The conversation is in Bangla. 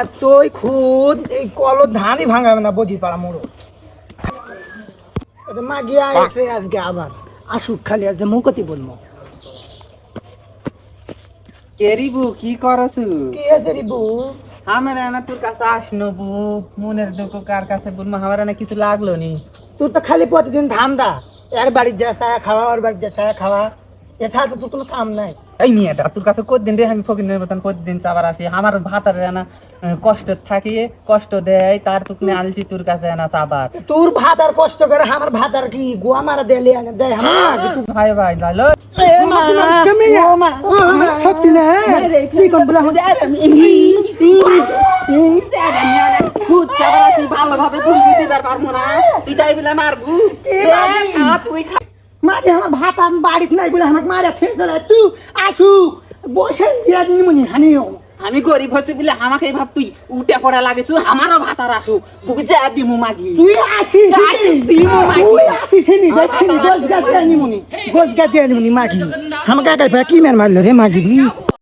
এতই খুদ এই ধানই ভাঙাবে না পাড়া মা গিয়া আছে আজকে আবার। আসুক খালি কি করছু? কি আছে রিবু আমার না তোর কাছে আসনো বু মনের দুঃখ কার কাছে বলব? আমার না কিছু লাগল নি। তোর তো খালি প্রতিদিন ধান দা এর বাড়ির যা ছায়া খাওয়া ওর বাড়ির যা ছায়া খাওয়া এছাড়া তো কোনো কাম নাই এই মেয়েটা তোর কাছে কতদিন রে আমি ফকির মতন প্রতিদিন চাবার আসি আমার ভাতার না কষ্ট থাকি কষ্ট দেয় তার তুকনে আনছি তোর কাছে না চাবার তোর ভাত আর কষ্ট করে আমার ভাত আর কি গোয়া মারা দেলে আনে দেয় আমার ভাই ভাই লাইলো সত্যি না কি কোন বলা চাবার ভালোভাবে ভুলবি দিবার পারব না। তুই তাই বলে মারবু। তুই মাঝে আমার ভাত আমি বাড়িতে নাই বলে আমাকে মারা ফের চলে তু আসু বসে দিয়া দিন মনি হানিও আমি গরিব হচ্ছি বলে আমাকে ভাব তুই উঠে পড়া লাগেছু আমারও ভাতার আসু তুই যা দিমু মাগি। তুই আছিস আসিস, দিমু মাগি। তুই আছিস নি দেখছিস গোস গাছ আনি মনি গোস গাছ আনি মাগি। আমাকে একা কি মের মারলো রে মাগি?